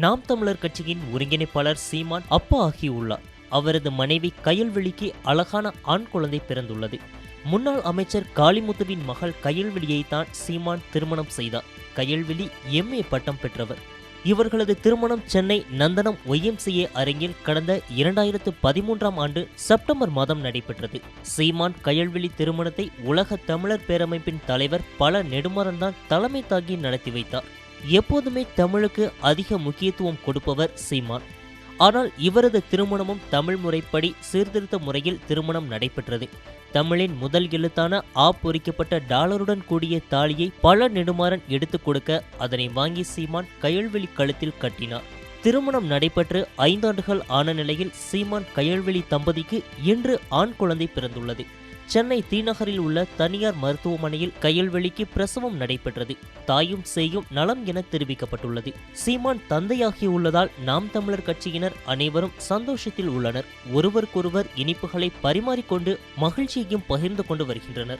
நாம் தமிழர் கட்சியின் ஒருங்கிணைப்பாளர் சீமான் அப்பா ஆகியுள்ளார். அவரது மனைவி கயல்வெளிக்கு அழகான ஆண் குழந்தை பிறந்துள்ளது. முன்னாள் அமைச்சர் காளிமுத்துவின் மகள் கயல்வெளியை தான் சீமான் திருமணம் செய்தார். கயல்வெளி எம்ஏ பட்டம் பெற்றவர். இவர்களது திருமணம் சென்னை நந்தனம் ஒய்எம்சிஏ அரங்கில் கடந்த இரண்டாயிரத்து பதிமூன்றாம் ஆண்டு செப்டம்பர் மாதம் நடைபெற்றது. சீமான் கயல்வெளி திருமணத்தை உலக தமிழர் பேரமைப்பின் தலைவர் பல நெடுமாறன் தான் தலைமை தாங்கி நடத்தி வைத்தார். எப்போதுமே தமிழுக்கு அதிக முக்கியத்துவம் கொடுப்பவர் சீமான். ஆனால் இவரது திருமணமும் தமிழ் முறைப்படி சீர்திருத்த முறையில் திருமணம் நடைபெற்றது. தமிழின் முதல் எழுத்தான ஆ பொறிக்கப்பட்ட டாலருடன் கூடிய தாலியை பல நெடுமாறன் எடுத்துக் கொடுக்க அதனை வாங்கி சீமான் கயல்வெளி கழுத்தில் கட்டினார். திருமணம் நடைபெற்று ஐந்தாண்டுகள் ஆன நிலையில் சீமான் கயல்வெளி தம்பதிக்கு இன்று ஆண் குழந்தை பிறந்துள்ளது. சென்னை தீநகரில் உள்ள தனியார் மருத்துவமனையில் கையல்வெளிக்கு பிரசவம் நடைபெற்றது. தாயும் சேயும் நலம் என தெரிவிக்கப்பட்டுள்ளது. சீமான் தந்தையாகியுள்ளதால் நாம் தமிழர் கட்சியினர் அனைவரும் சந்தோஷத்தில் உள்ளனர். ஒருவருக்கொருவர் இனிப்புகளை பரிமாறிக்கொண்டு மகிழ்ச்சியையும் பகிர்ந்து கொண்டு வருகின்றனர்.